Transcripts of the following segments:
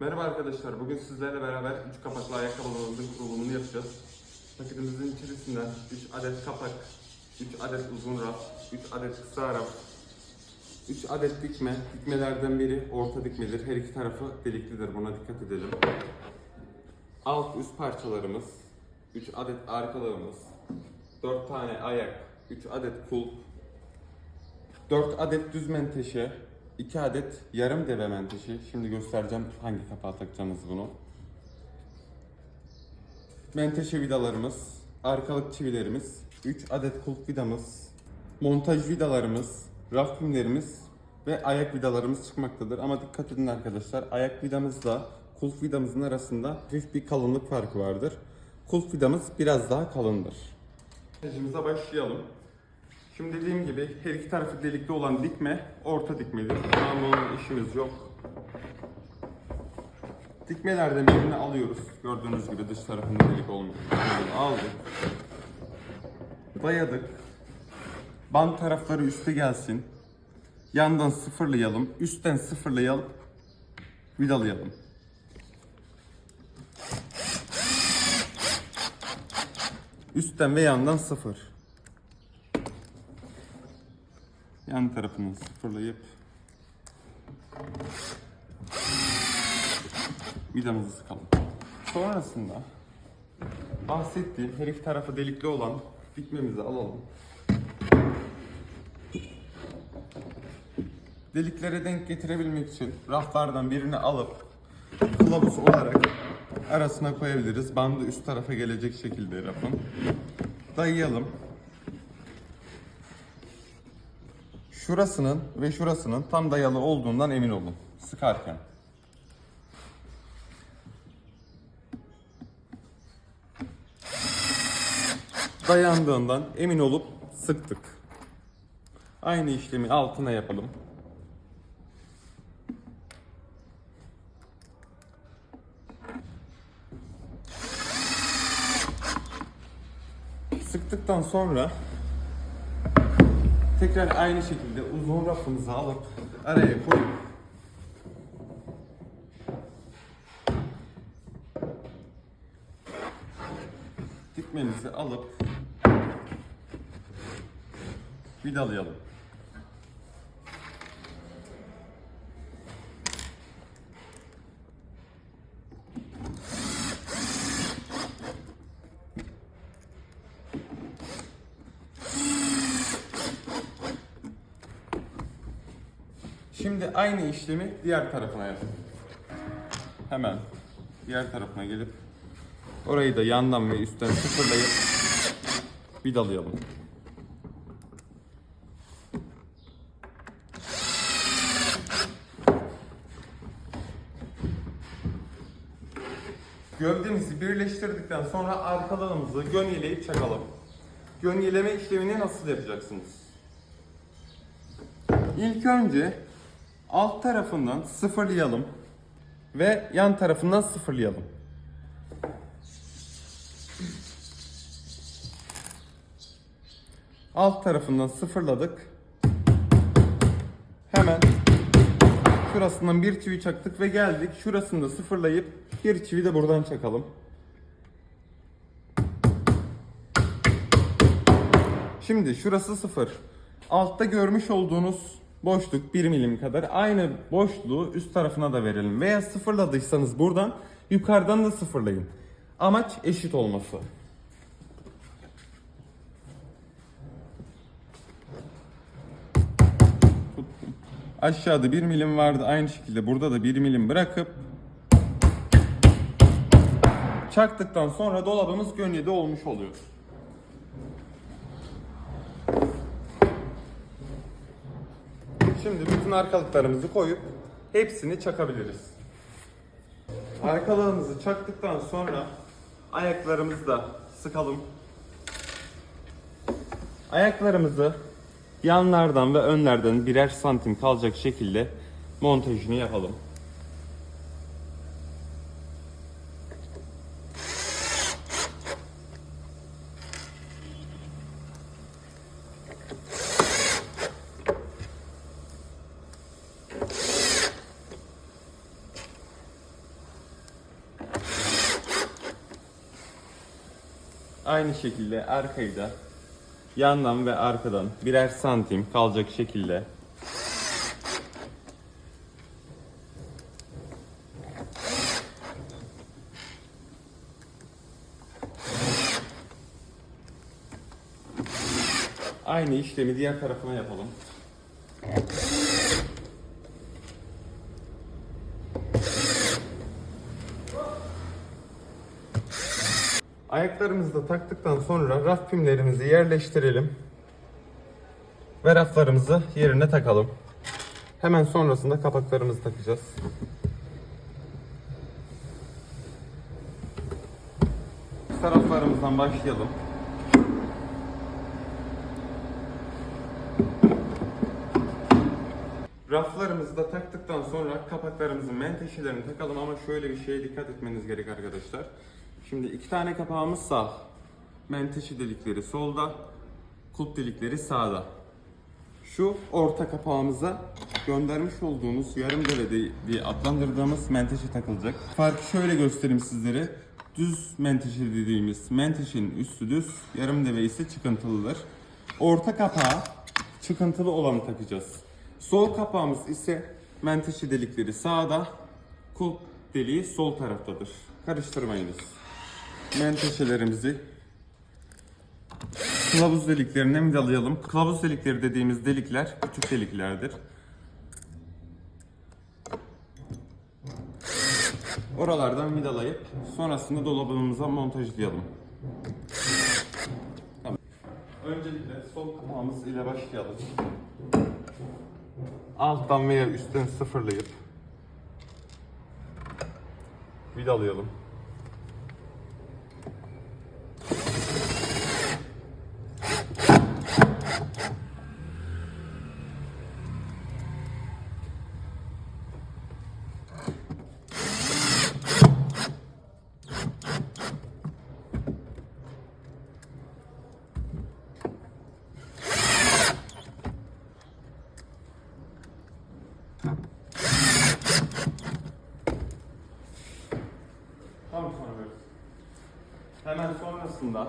Merhaba arkadaşlar, bugün sizlerle beraber 3 kapaklı ayakkabılarımızın kurulumunu yapacağız. Paketimizin içerisinden 3 adet kapak, 3 adet uzun raf, 3 adet kısa raf, 3 adet dikme. Dikmelerden biri orta dikmedir. Her iki tarafı deliklidir, buna dikkat edelim. Alt üst parçalarımız, 3 adet arkalığımız, 4 tane ayak, 3 adet kulp, 4 adet düz menteşe, 2 adet yarım deve menteşe. Şimdi göstereceğim hangi kapağa takacağınız bunu. Menteşe vidalarımız, arkalık çivilerimiz, 3 adet kulp vidamız, montaj vidalarımız, raf pimlerimiz ve ayak vidalarımız çıkmaktadır. Ama dikkat edin arkadaşlar, ayak vidamızla kulp vidamızın arasında hafif bir kalınlık farkı vardır. Kulp vidamız biraz daha kalındır. Montajımıza başlayalım. Şimdi dediğim gibi her iki tarafı delikli olan dikme orta dikmedir. Bunun işimiz yok. Dikmelerden birini alıyoruz. Gördüğünüz gibi dış tarafında delik olmuş. Aldık. Dayadık. Bant tarafları üste gelsin. Yandan sıfırlayalım. Üstten sıfırlayalım. Vidalayalım. Üstten ve yandan sıfır. Yan tarafını sıfırlayıp vidamızı sıkalım. Sonrasında bahsettiğim her iki tarafı delikli olan dikmemizi alalım. Deliklere denk getirebilmek için raflardan birini alıp kılavuz olarak arasına koyabiliriz. Bandı üst tarafa gelecek şekilde rafın. Dayayalım. Şurasının ve şurasının tam dayalı olduğundan emin olun sıkarken. Dayandığından emin olup sıktık. Aynı işlemi altına yapalım. Sıktıktan sonra Tekrar aynı şekilde uzun rafımızı alıp araya koyup dikmemizi alıp vidalayalım. Şimdi aynı işlemi diğer tarafına yapalım. Hemen diğer tarafına gelip orayı da yandan ve üstten sıfırlayıp vidalayalım. Gövdemizi birleştirdikten sonra arkalarımızı gönyeleyip çakalım. Gönyeleme işlemini nasıl yapacaksınız? İlk önce alt tarafından sıfırlayalım ve yan tarafından sıfırlayalım. Alt tarafından sıfırladık. Hemen şurasından bir çivi çaktık ve geldik. Şurasını da sıfırlayıp bir çivi de buradan çakalım. Şimdi şurası sıfır. Altta görmüş olduğunuz boşluk 1 milim kadar. Aynı boşluğu üst tarafına da verelim. Veya sıfırladıysanız buradan yukarıdan da sıfırlayın. Amaç eşit olması. Aşağıda 1 milim vardı. Aynı şekilde burada da 1 milim bırakıp çaktıktan sonra dolabımız gönyede olmuş oluyor. Şimdi bütün arkalıklarımızı koyup hepsini çakabiliriz. Arkalarımızı çaktıktan sonra ayaklarımızı da sıkalım. Ayaklarımızı yanlardan ve önlerden birer santim kalacak şekilde montajını yapalım. Aynı şekilde arkayı da yandan ve arkadan birer santim kalacak şekilde Aynı işlemi diğer tarafına yapalım. Ayaklarımızı da taktıktan sonra raf pimlerimizi yerleştirelim. Ve raflarımızı yerine takalım. Hemen sonrasında kapaklarımızı takacağız. Taraflarımızdan başlayalım. Raflarımızı da taktıktan sonra kapaklarımızın menteşelerini takalım ama şöyle bir şeye dikkat etmeniz gerek arkadaşlar. Şimdi iki tane kapağımız sağ. Menteşe delikleri solda, kulp delikleri sağda. Şu orta kapağımıza göndermiş olduğumuz yarım deve diye adlandırdığımız menteşe takılacak. Farkı şöyle göstereyim sizlere. Düz menteşe dediğimiz menteşenin üstü düz, yarım deve ise çıkıntılıdır. Orta kapağa çıkıntılı olanı takacağız. Sol kapağımız ise menteşe delikleri sağda, kulp deliği sol taraftadır. Karıştırmayınız. Menteşelerimizi kılavuz deliklerine vidalayalım. Kılavuz delikleri dediğimiz delikler küçük deliklerdir. Oralardan vidalayıp sonrasında dolabımıza montajlayalım. Öncelikle sol kapağımız ile başlayalım. Alttan veya üstten sıfırlayıp vidalayalım. Tam sonra Hemen sonrasında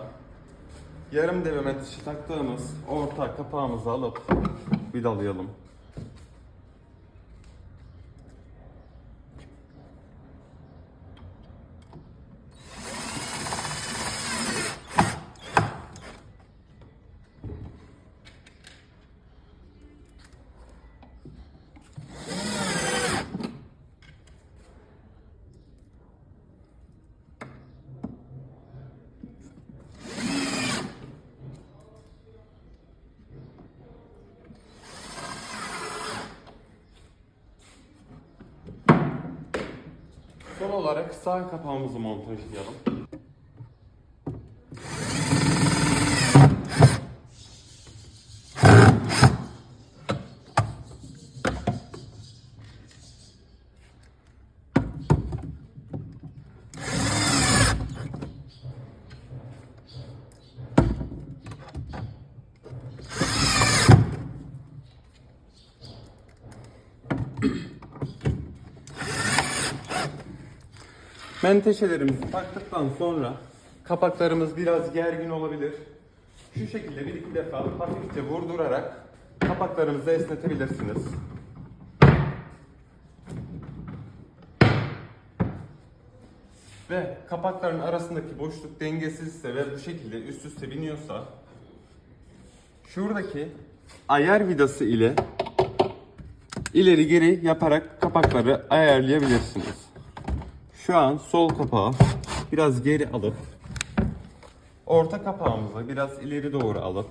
yarım deve metişi taktığımız orta kapağımızı alıp vidalayalım. Olarak sağ kapağımızı montajlayalım. Menteşelerimizi taktıktan sonra kapaklarımız biraz gergin olabilir. Şu şekilde bir iki defa hafifçe vurdurarak kapaklarımızı esnetebilirsiniz. Ve kapakların arasındaki boşluk dengesizse ve bu şekilde üst üste biniyorsa şuradaki ayar vidası ile ileri geri yaparak kapakları ayarlayabilirsiniz. Şu an sol kapağı biraz geri alıp orta kapağımızı biraz ileri doğru alıp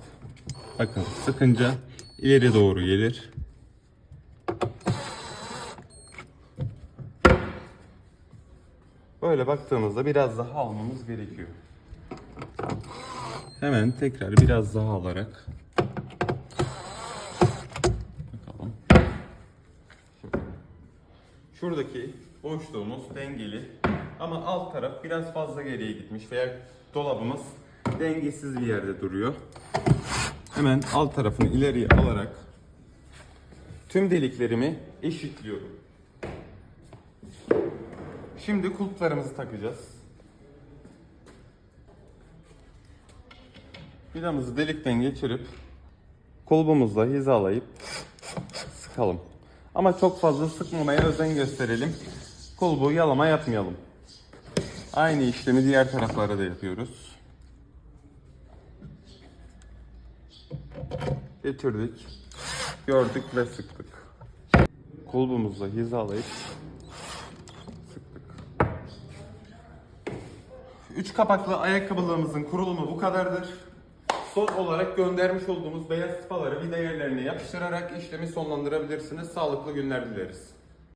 bakın sıkınca ileri doğru gelir. Böyle baktığımızda biraz daha almamız gerekiyor. Hemen tekrar biraz daha alarak Şuradaki boşluğumuz dengeli ama alt taraf biraz fazla geriye gitmiş veya dolabımız dengesiz bir yerde duruyor. Hemen alt tarafını ileriye alarak tüm deliklerimi eşitliyorum. Şimdi kulplarımızı takacağız. Vidamızı delikten geçirip kulbumuzla hizalayıp sıkalım. Ama çok fazla sıkmamaya özen gösterelim. Kulbu yalama yapmayalım. Aynı işlemi diğer taraflara da yapıyoruz. Getirdik. Gördük ve sıktık. Kulbumuzla hizalayıp sıktık. Üç kapaklı ayakkabılığımızın kurulumu bu kadardır. Son olarak göndermiş olduğumuz beyaz tıpaları vida yerlerine yapıştırarak işlemi sonlandırabilirsiniz. Sağlıklı günler dileriz.